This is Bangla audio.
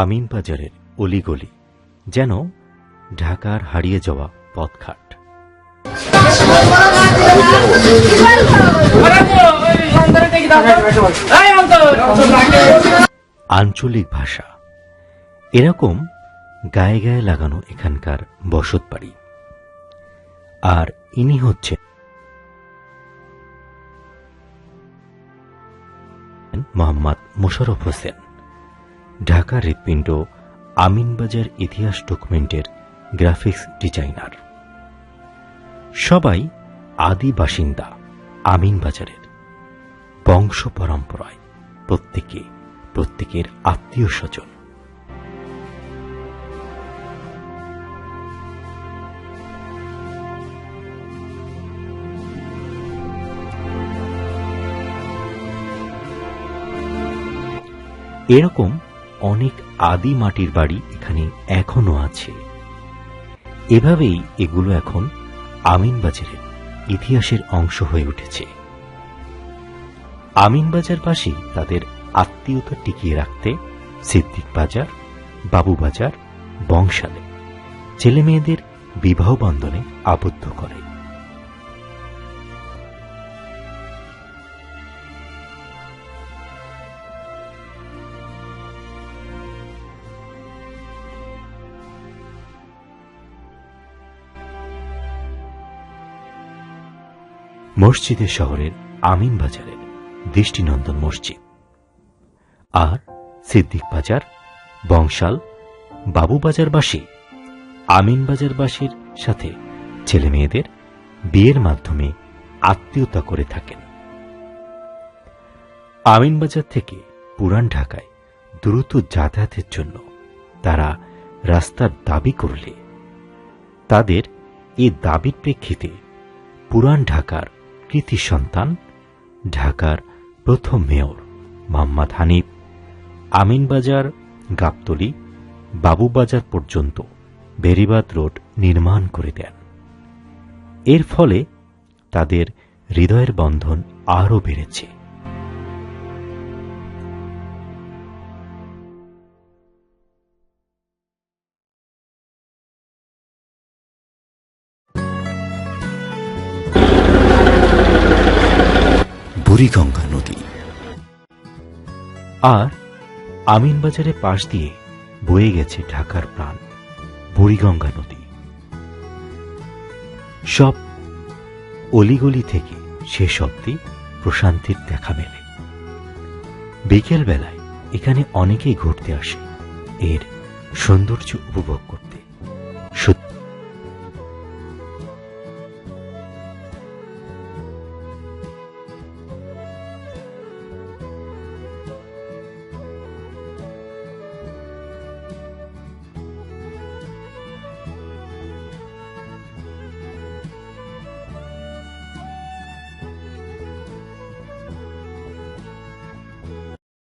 আমিন বাজারের অলিগলি, যেন ঢাকার হারিয়ে যাওয়া পথঘাট। আঞ্চলিক ভাষা, এরকম গায়ে গায়ে লাগানো এখানকার বসত বাড়ি আর ইনি হচ্ছে মোহাম্মদ মোশারফ হোসেন। ঢাকা হৃৎপিণ্ড আমিনবাজার ইতিহাস ডকুমেন্টের গ্রাফিক্স ডিজাইনার। সবাই আদি বাসিন্দা আমিনবাজারের বংশ পরম্পরায় প্রত্যেকে প্রত্যেকের আত্মীয় স্বজন। এরকম অনেক আদি মাটির বাড়ি এখানে এখনও আছে। এভাবেই এগুলো এখন আমিনবাজারের ইতিহাসের অংশ হয়ে উঠেছে। আমিনবাজার পাশেই তাদের আত্মীয়তা টিকিয়ে রাখতে সিদ্দিক বাজার, বাবু বাজার, বংশালে ছেলে মেয়েদের বিবাহ বন্ধনে আবদ্ধ করে। মসজিদের শহরের আমিন বাজারের দৃষ্টিনন্দন মসজিদ। আর সিদ্দিক বাজার, বংশাল বাবুবাজারবাসী আমিন বাজারবাসীর সাথে ছেলে মেয়েদের বিয়ের মাধ্যমে আত্মীয়তা করে থাকেন। আমিনবাজার থেকে পুরান ঢাকায় দ্রুত যাতায়াতের জন্য তারা রাস্তার দাবি করলে তাদের এই দাবির প্রেক্ষিতে পুরান ঢাকার কৃতি সন্তান, ঢাকার প্রথম মেয়র মোহাম্মদ হানিফ, আমিনবাজার, গাবতলি, বাবুবাজার পর্যন্ত বেরিবাদ রোড নির্মাণ করে দেন। এর ফলে তাদের হৃদয়ের বন্ধন আরও বেড়েছে। বুড়িগঙ্গা নদী। আর আমিনবাজারের পাশ দিয়ে বয়ে গেছে ঢাকার প্রাণ, বুড়িগঙ্গা নদী। সব অলিগলি থেকে শেষ অব্দি প্রশান্তির দেখা মেলে। বিকেল বেলায় এখানে অনেকেই ঘুরতে আসে, এর সৌন্দর্য উপভোগ করতে।